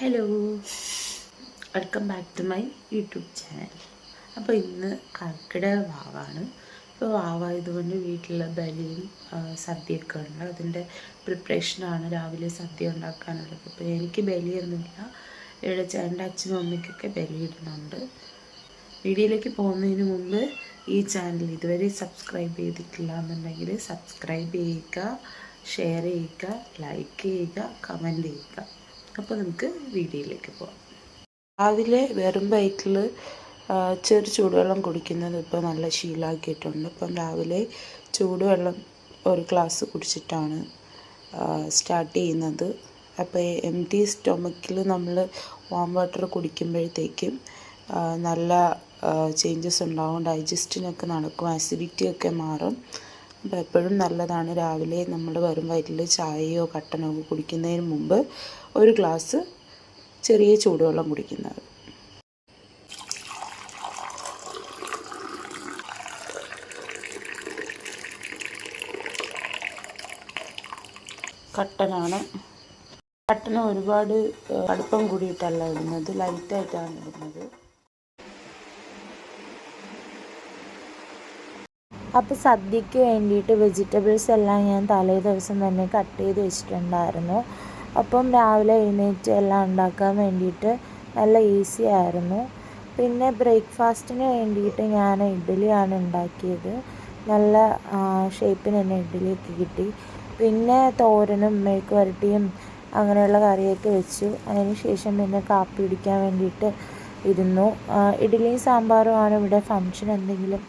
Hello welcome back to my YouTube channel അപ്പോൾ ഇന്ന് കർക്കിടക വാവാണ് ഇപ്പോൾ വാവായതുകൊണ്ട് വീട്ടിലുള്ള ബലിയും സദ്യയൊക്കെ ഉണ്ട്. അതിന്റെ പ്രിപ്പറേഷനാണ് രാവിലെ സദ്യ ഉണ്ടാക്കാനുള്ളത്. അപ്പോൾ എനിക്ക് ബലിയൊന്നുമില്ല. ഇവിടെ ചേട്ടന്റെ അച്ഛനും അമ്മയ്ക്കൊക്കെ ബലിയിടുന്നുണ്ട്. വീഡിയോയിലേക്ക് പോകുന്നതിന് മുമ്പ് ഈ ചാനൽ ഇതുവരെ സബ്സ്ക്രൈബ് ചെയ്തിട്ടില്ല എന്നുണ്ടെങ്കിൽ സബ്സ്ക്രൈബ് ചെയ്യുക ഷെയർ ചെയ്യുക ലൈക്ക് ചെയ്യുക കമന്റ് ചെയ്യുക. അപ്പോൾ നമുക്ക് വീഡിയോയിലേക്ക് പോകാം രാവിലെ വെറും വയറ്റിൽ ചെറു ചൂടുവെള്ളം കുടിക്കുന്നത് ഇപ്പോൾ നല്ല ശീലമാക്കിയിട്ടുണ്ട് ഇപ്പം രാവിലെ ചൂടുവെള്ളം ഒരു ഗ്ലാസ് കുടിച്ചിട്ടാണ് സ്റ്റാർട്ട് ചെയ്യുന്നത്. അപ്പോൾ എം ടി സ്റ്റൊമക്കിൽ നമ്മൾ വാം വാട്ടർ കുടിക്കുമ്പോഴത്തേക്കും നല്ല ചേഞ്ചസ് ഉണ്ടാവും. ഡൈജസ്റ്റിനൊക്കെ നടക്കും. ആസിഡിറ്റിയൊക്കെ മാറും. എപ്പോഴും നല്ലതാണ്. രാവിലെ നമ്മൾ വരും വയറ്റിൽ ചായയോ കട്ടനോ കുടിക്കുന്നതിന് മുമ്പ് ഒരു ഗ്ലാസ് ചെറിയ ചൂടുവെള്ളം കുടിക്കുന്നത്. കട്ടനാണ്. കട്ടന ഒരുപാട് അടുപ്പം കൂടിയിട്ടല്ല ഇടുന്നത്. ലൈറ്റായിട്ടാണ് ഇടുന്നത്. അപ്പോൾ സദ്യക്ക് വേണ്ടിയിട്ട് വെജിറ്റബിൾസ് എല്ലാം ഞാൻ തലേ ദിവസം തന്നെ കട്ട് ചെയ്ത് വെച്ചിട്ടുണ്ടായിരുന്നു. അപ്പം രാവിലെ എഴുന്നേറ്റ് എല്ലാം ഉണ്ടാക്കാൻ വേണ്ടിയിട്ട് നല്ല ഈസി ആയിരുന്നു. പിന്നെ ബ്രേക്ക്ഫാസ്റ്റിന് വേണ്ടിയിട്ട് ഞാൻ ഇഡ്ഡലിയാണ് ഉണ്ടാക്കിയത്. നല്ല ഷേപ്പിന് തന്നെ ഇഡ്ഡലിയൊക്കെ കിട്ടി. പിന്നെ തോരനും മെഴുക്ക് വരട്ടിയും അങ്ങനെയുള്ള കറിയൊക്കെ വെച്ചു. അതിന് ശേഷം പിന്നെ കാപ്പി കുടിക്കാൻ വേണ്ടിയിട്ട് ഇരുന്നു. ഇഡ്ഡലിയും സാമ്പാറുമാണ് ഇവിടെ ഫങ്ഷൻ എന്തെങ്കിലും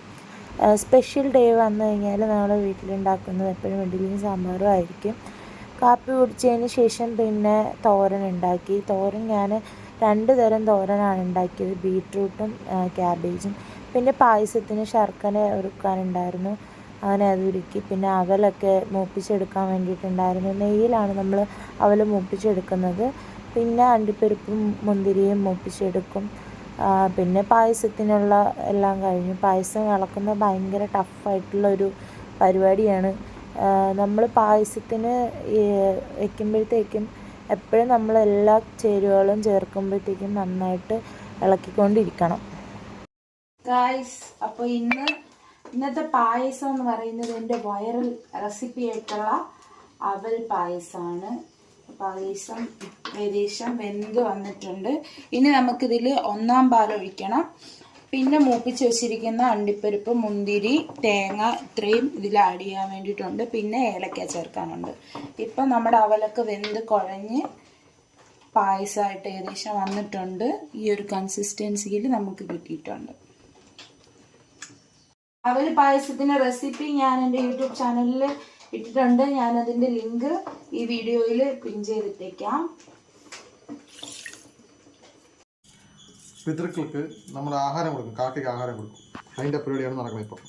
സ്പെഷ്യൽ ഡേ വന്നു കഴിഞ്ഞാൽ നമ്മൾ വീട്ടിലുണ്ടാക്കുന്നത് എപ്പോഴും ഇഡ്ഡലിയും സാമ്പാറും ആയിരിക്കും. കാപ്പി കുടിച്ചതിന് ശേഷം പിന്നെ തോരൻ ഉണ്ടാക്കി. തോരൻ ഞാൻ രണ്ട് തരം തോരനാണ് ഉണ്ടാക്കിയത്. ബീട്രൂട്ടും ക്യാബേജും. പിന്നെ പായസത്തിന് ശർക്കര ഉരുക്കാനുണ്ടായിരുന്നു അങ്ങനെ അത് ഉരുക്കി പിന്നെ അവലൊക്കെ മൂപ്പിച്ചെടുക്കാൻ വേണ്ടിയിട്ടുണ്ടായിരുന്നു. നെയ്യിലാണ് നമ്മൾ അവൽ മൂപ്പിച്ചെടുക്കുന്നത്. പിന്നെ അണ്ടിപ്പരിപ്പും മുന്തിരിയും മൂപ്പിച്ചെടുക്കും. പിന്നെ പായസത്തിനുള്ള എല്ലാം കഴിഞ്ഞു. പായസം ഇളക്കുന്നത് ഭയങ്കര ടഫായിട്ടുള്ളൊരു പരിപാടിയാണ്. നമ്മൾ പായസത്തിന് വയ്ക്കുമ്പോഴത്തേക്കും എപ്പോഴും നമ്മൾ എല്ലാ ചേരുവകളും ചേർക്കുമ്പോഴത്തേക്കും നന്നായിട്ട് ഇളക്കിക്കൊണ്ടിരിക്കണം. ഗായ്സ് അപ്പോൾ ഇന്ന് ഇന്നത്തെ പായസം എന്ന് പറയുന്നത് എന്റെ വൈറൽ റെസിപ്പി ആയിട്ടുള്ള അവൽ പായസമാണ്. പായസം ഏകദേശം വെന്ത് വന്നിട്ടുണ്ട്. ഇനി നമുക്കിതിൽ ഒന്നാം പാൽ ഒഴിക്കണം. പിന്നെ മൂപ്പിച്ച് വെച്ചിരിക്കുന്ന അണ്ടിപ്പരിപ്പ് മുന്തിരി തേങ്ങ ഇത്രയും ഇതിൽ ആഡ് ചെയ്യാൻ വേണ്ടിയിട്ടുണ്ട്. പിന്നെ ഏലക്ക ചേർക്കാനുണ്ട്. ഇപ്പം നമ്മുടെ അവലൊക്കെ വെന്ത് കുഴഞ്ഞ് പായസമായിട്ട് ഏകദേശം വന്നിട്ടുണ്ട്. ഈ ഒരു കൺസിസ്റ്റൻസിയിൽ നമുക്ക് കിട്ടിയിട്ടുണ്ട്. അവൽ പായസത്തിന്റെ റെസിപ്പി ഞാൻ എന്റെ യൂട്യൂബ് ചാനലിൽ ഇട്ടിട്ടുണ്ട്. ഞാൻ അതിന്റെ ലിങ്ക് ഈ വീഡിയോയിൽ പിൻ ചെയ്തിട്ടേക്കാം. പിതൃക്കൾക്ക് നമ്മൾ ആഹാരം കൊടുക്കും. കാക്കയ്ക്ക് ആഹാരം കൊടുക്കും. അതിന്റെ പരിപാടിയാണ് നടക്കുന്നത് ഇപ്പം.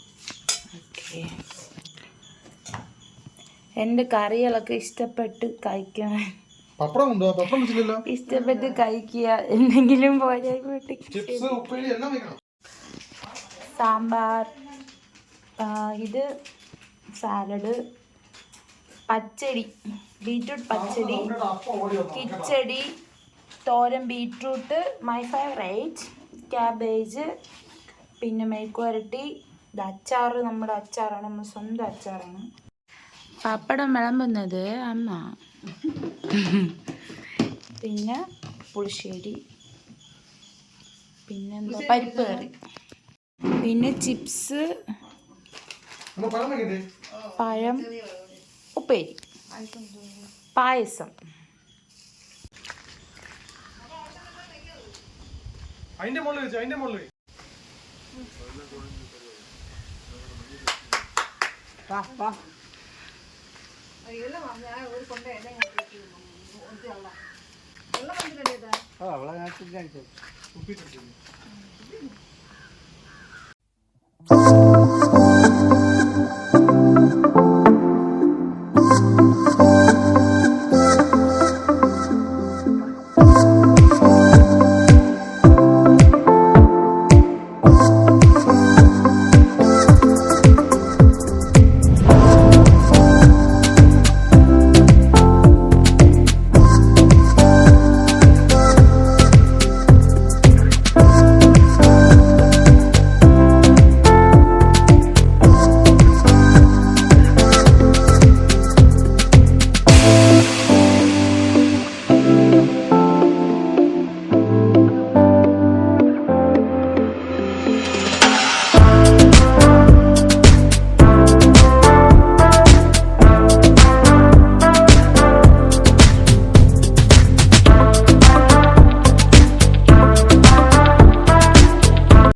എന്റെ കറികളൊക്കെ ഇഷ്ടപ്പെട്ട് കഴിക്കാൻ. പപ്പടം ഉണ്ടോ? പപ്പടം വെച്ചില്ലല്ലോ. ഇഷ്ടപ്പെട്ട് കഴിക്കുക. എന്തെങ്കിലും പോലെ ചിപ്സ് ഉപ്പേരി എല്ലാം വെക്കണം. സാമ്പാർ ഇത് salad pachadi. Beetroot pachadi kichadi thoran beetroot my favourite cabbage പിന്നെ മെഴുക്കുവരട്ടി ഇത് അച്ചാർ നമ്മുടെ അച്ചാറാണ് നമ്മുടെ സ്വന്തം അച്ചാറാണ്. പപ്പടം വിളമ്പുന്നത് അമ്മ. പിന്നെ പുളിശ്ശേരി. പിന്നെ പരിപ്പ് കറി. പിന്നെ ചിപ്സ്. പഴം. ഉപ്പേരി. പായസം. അതിന്റെ മുകളിൽ വെച്ചു അതിന്റെ മുകളിൽ